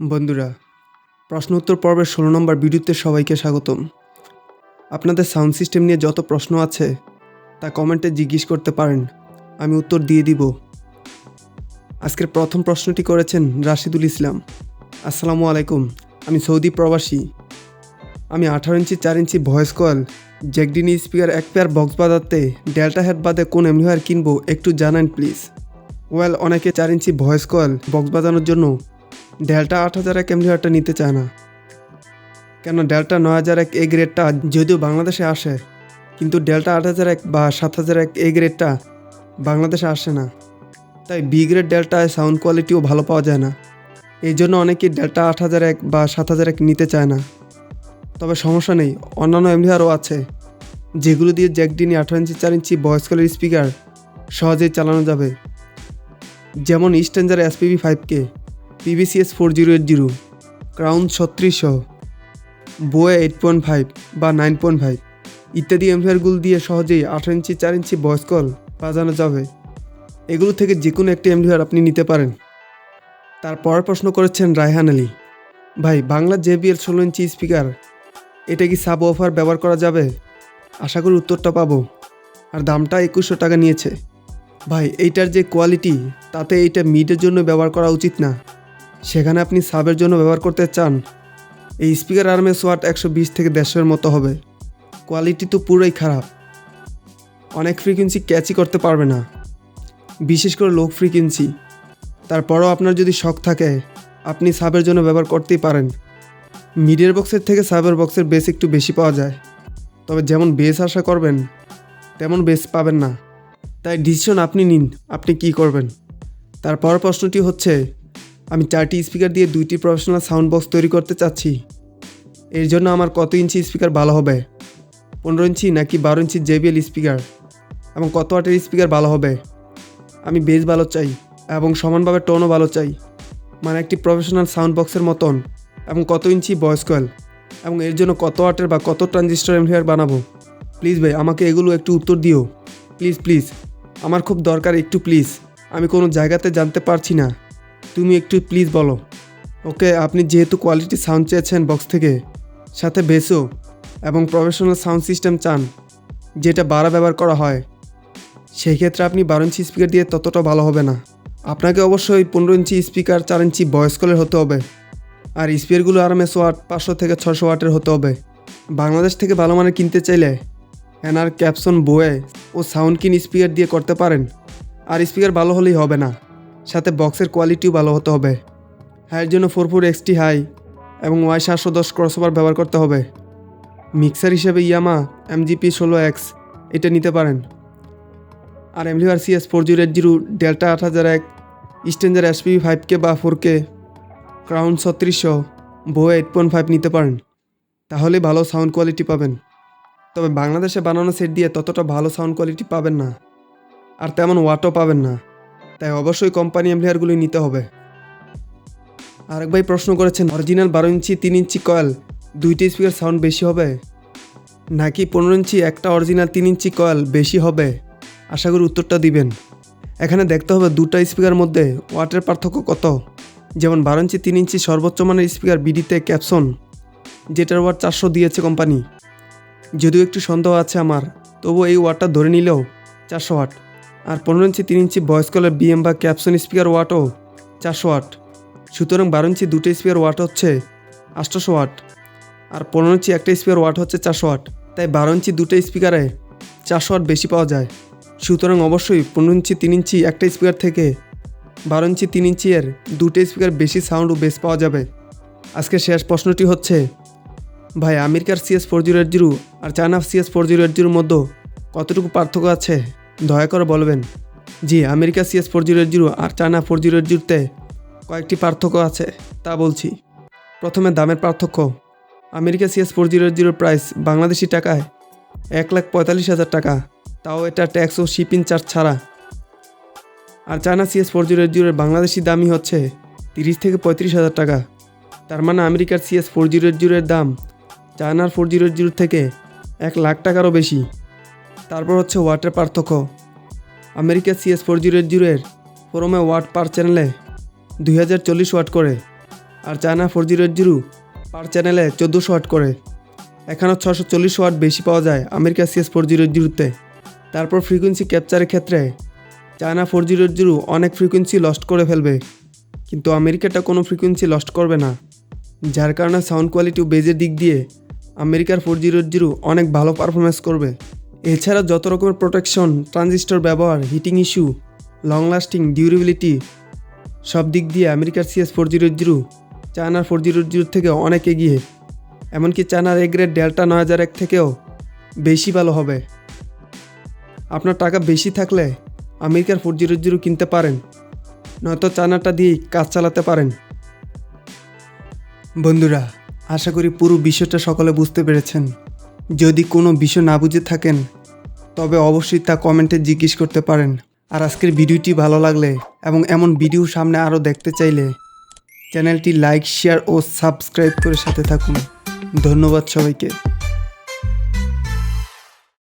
বন্ধুরা প্রশ্ন উত্তর পর্বের ষোলো নম্বর ভিডিওতে সবাইকে স্বাগতম। আপনাদের সাউন্ড সিস্টেম নিয়ে যত প্রশ্ন আছে, তা কমেন্টে জিজ্ঞেস করতে পারেন, আমি উত্তর দিয়ে দিব। আজকের প্রথম প্রশ্নটি করেছেন রাশিদুল ইসলাম। আসসালামু আলাইকুম, আমি সৌদি প্রবাসী। আমি আঠারো ইঞ্চি, চার ইঞ্চি ভয়েস কল, জ্যাকডিনি স্পিকার, এক পেয়ার বক্স বাজাতে, ডেল্টা হেড বাদে কোন এমলিহার কিনবো একটু জানান প্লিজ। ওয়েল, অনেকে চার ইঞ্চি ভয়েস কল, বক্স বাজানোর জন্য ডেল্টা আট হাজার এক এমলিহারটা নিতে চায় না। কেন ডেল্টা নয় হাজার এক এ গ্রেডটা যদিও বাংলাদেশে আসে, কিন্তু ডেল্টা আট হাজার এক বা সাত হাজার এক এ গ্রেডটা বাংলাদেশে আসে না। তাই বি গ্রেড ডেল্টায় সাউন্ড কোয়ালিটিও ভালো পাওয়া যায় না। এই জন্য অনেকেই ডেল্টা আট হাজার এক বা সাত হাজার এক নিতে চায় না। তবে সমস্যা নেই, অন্যান্য এমলিহারও আছে, যেগুলো দিয়ে জ্যাকডিনি আঠারো ইঞ্চি, চার ইঞ্চি ভয়েস কলের স্পিকার সহজেই চালানো যাবে। যেমন standard SPB five K PBCS four zero eight zero crown ছত্রিশশো বোয়ে এইট পয়েন্ট ফাইভ বা নাইন পয়েন্ট ফাইভ ইত্যাদি এমফেয়ারগুলো দিয়ে সহজেই আঠারো ইঞ্চি, চার ইঞ্চি ভয়েস কল বাজানো যাবে। এগুলো থেকে যে কোনো একটি এমফেয়ার আপনি নিতে পারেন। তারপর প্রশ্ন করেছেন রায়হান আলী, ভাই, বাংলা জেবিএল ষোলো ইঞ্চি স্পিকার এটা কি সাব অফার ব্যবহার করা যাবে? আশা করি উত্তরটা পাবো। আর দামটা একুশশো টাকা নিয়েছে। ভাই, এইটার যে কোয়ালিটি তাতে এইটা মিডের জন্য ব্যবহার করা উচিত না। সেখানে আপনি সাবের জন্য ব্যবহার করতে চান? এই স্পিকার আর্মের সোয়াট একশো বিশ থেকে দেড়শোর মতো হবে। কোয়ালিটি তো পুরোই খারাপ। অনেক ফ্রিকোয়েন্সি ক্যাচই করতে পারবে না। বিশেষ করে লো ফ্রিকোয়েন্সি তারপরও আপনার যদি শখ থাকে, আপনি সাবের জন্য ব্যবহার করতেই পারেন। মিডিয়ার বক্সের থেকে সাবের বক্সের বেস একটু বেশি পাওয়া যায়। তবে যেমন বেস আশা করবেন, তেমন বেস পাবেন না। তাই ডিসিশন আপনি নিন, আপনি কি করবেন? তারপর প্রশ্নটি হচ্ছে আমি চারটি স্পিকার দিয়ে দুইটি প্রফেশনাল সাউন্ড বক্স তৈরি করতে চাচ্ছি। এর জন্য আমার কত ইঞ্চি স্পিকার ভালো হবে? পনেরো ইঞ্চি নাকি বারো ইঞ্চি জেবিএল স্পিকার? এবং কত ওয়াটের স্পিকার ভালো হবে? আমি বেস ভালো চাই এবং সমানভাবে টোনও ভালো চাই। মানে একটি প্রফেশনাল সাউন্ড বক্সের মতন। এবং কত ইঞ্চি ভয়েস কয়েল এবং এর জন্য কত ওয়াটের বা কত ট্রানজিস্টর এমফিয়ার বানাবো? প্লিজ ভাই, আমাকে এগুলো একটু উত্তর দিও। Please please. আমার খুব দরকার একটু প্লিজ। আমি কোনো জায়গাতে জানতে পারছি না। তুমি একটু প্লিজ বলো। ওকে আপনি যেহেতু কোয়ালিটি সাউন্ড চেয়েছেন বক্স থেকে, সাথে বেসো এবং প্রফেশনাল সাউন্ড সিস্টেম চান, যেটা বাড়া ব্যবহার করা হয়, সেই ক্ষেত্রে আপনি বারো ইঞ্চি স্পিকার দিয়ে ততটা ভালো হবে না। আপনাকে অবশ্যই পনেরো ইঞ্চি স্পিকার চার ইঞ্চি ভয়েস কলের হতে হবে। আর স্পিয়ারগুলো আরামে ওয়াট পাঁচশো থেকে ছশো ওয়াটের হতে হবে। বাংলাদেশ থেকে ভালো মানের কিনতে চাইলে এনার ক্যাপসন বয়ে ও সাউন্ড কিন স্পিকার দিয়ে করতে পারেন। আর স্পিকার ভালো হলেই হবে না। সাথে বক্সের কোয়ালিটিও ভালো হতে হবে। হাইয়ের জন্য ফোর ফোর এক্সটি হাই এবং ওয়াই সাতশো দশ ক্রসওভার ব্যবহার করতে হবে। মিক্সার হিসেবে ইয়ামা এমজিপি ষোলো এক্স এটা নিতে পারেন। আর এমলিভার CS four zero eight zero delta আট হাজার এক স্টেঞ্জার এসপি ফাইভ কে বা ফোর কে ক্রাউন ছত্রিশশো বো এইট পয়েন্ট ফাইভ নিতে পারেন। তাহলে ভালো সাউন্ড কোয়ালিটি পাবেন। তবে বাংলাদেশে বানানো সেট দিয়ে ততটা ভালো সাউন্ড কোয়ালিটি পাবেন না। আর তেমন ওয়াটও পাবেন না। তাই অবশ্যই কোম্পানি এমপ্লিয়ারগুলি নিতে হবে। আরেক ভাই প্রশ্ন করেছেন অরিজিনাল বারো ইঞ্চি, তিন ইঞ্চি কয়েল, দুইটি স্পিকার সাউন্ড বেশি হবে? নাকি পনেরো ইঞ্চি, একটা অরিজিনাল তিন ইঞ্চি কয়েল বেশি হবে? আশা করি উত্তরটা দিবেন। এখানে দেখতে হবে দুটো স্পিকার মধ্যে ওয়াটের পার্থক্য কত? যেমন বারো ইঞ্চি, তিন ইঞ্চি সর্বোচ্চ মানের স্পিকার বিডিতে ক্যাপসন, যেটার ওয়াট চারশো দিয়েছে কোম্পানি। যদিও একটু সন্দেহ আছে আমার তবু এই ওয়াটটা ধরে নিলেও চারশো ওয়াট আর পনেরো ইঞ্চি, তিন ইঞ্চি ভয়েস কলের বিএম বা ক্যাপসন স্পিকার ওয়াটও চারশো ওয়াট সুতরাং বারো ইঞ্চি দুটো স্পিকার ওয়াট হচ্ছে আটশোশো ওয়াট আর পনেরো ইঞ্চি একটা স্পিকার ওয়াট হচ্ছে চারশো ওয়াট তাই বারো ইঞ্চি দুটো স্পিকারে চারশো ওয়াট বেশি পাওয়া যায়। সুতরাং অবশ্যই পনেরো ইঞ্চি, তিন ইঞ্চি একটা স্পিকার থেকে বারো ইঞ্চি, তিন ইঞ্চি এর দুটো স্পিকার বেশি সাউন্ড ও বেস পাওয়া যাবে। আজকে শেষ প্রশ্নটি হচ্ছে, ভাই আমেরিকার CS four zero eight zero আর China CS four zero eight জিরোর মধ্যে কতটুকু পার্থক্য আছে? দয়া করে বলবেন, জি, America CS four zero zero আর চায়না ফোর জিরো জিরোতে কয়েকটি পার্থক্য আছে, তা বলছি। প্রথমে দামের পার্থক্য। আমেরিকা সিএস ফোর জিরো জিরোর প্রাইস বাংলাদেশি টাকায় এক লাখ পঁয়তাল্লিশ হাজার টাকা, তাও এটা ট্যাক্স ও শিপিং চার্জ ছাড়া। আর চায়না সিএস ফোর জিরো জিরোর বাংলাদেশি দামই হচ্ছে তিরিশ থেকে পঁয়ত্রিশ হাজার টাকা। তার মানে আমেরিকার সিএস ফোর জিরো জিরোর দাম চায়নার ফোর জিরো এইট জিরো থেকে এক লাখ টাকারও বেশি। তারপর হচ্ছে ওয়াটের পার্থক্য। আমেরিকার সিএস ফোর জিরো এইট জিরোর ফোরমে ওয়াট পার চ্যানেলে দুই হাজার চল্লিশ ওয়াট করে আর China four zero eight zero per চ্যানেলে চোদ্দোশো ওয়াট করে। এখানে ছশো চল্লিশ ওয়াট বেশি পাওয়া যায় America CS four zero eight জিরোতে তারপর ফ্রিকোয়েন্সি ক্যাপচারের ক্ষেত্রে China four zero eight zero অনেক ফ্রিকোয়েন্সি লস্ট করে ফেলবে। কিন্তু আমেরিকাটা কোনো ফ্রিকোয়েন্সি লস্ট করবে না। যার কারণে সাউন্ড কোয়ালিটি বেজের দিক দিয়ে আমেরিকার ফোর জিরো জিরো অনেক ভালো পারফরমেন্স করবে। এছাড়া যত রকমের প্রোটেকশন ট্রানজিস্টর ব্যবহার heating issue long lasting durability সব দিক দিয়ে আমেরিকার সিএস ফোর জিরো জিরো চায়নার ফোর জিরো জিরো থেকে অনেক এগিয়ে। এমনকি চায়নার এ গ্রেড ডেল্টা নয় হাজার এক থেকেও বেশি ভালো হবে। আপনার টাকা বেশি থাকলে আমেরিকার ফোর জিরো জিরো কিনতে পারেন, নয়তো চায়নাটা দিয়েই কাজ চালাতে পারেন। বন্ধুরা, আশা করি পুরো বিষয়টা সকলে বুঝতে পেরেছেন। যদি কোনো বিষয় না বুঝে থাকেন, তবে অবশ্যই তা কমেন্টে জিজ্ঞেস করতে পারেন। আর আজকের ভিডিওটি ভালো লাগলে এবং এমন ভিডিও সামনে আরও দেখতে চাইলে চ্যানেলটি লাইক, শেয়ার ও সাবস্ক্রাইব করে সাথে থাকুন। ধন্যবাদ সবাইকে।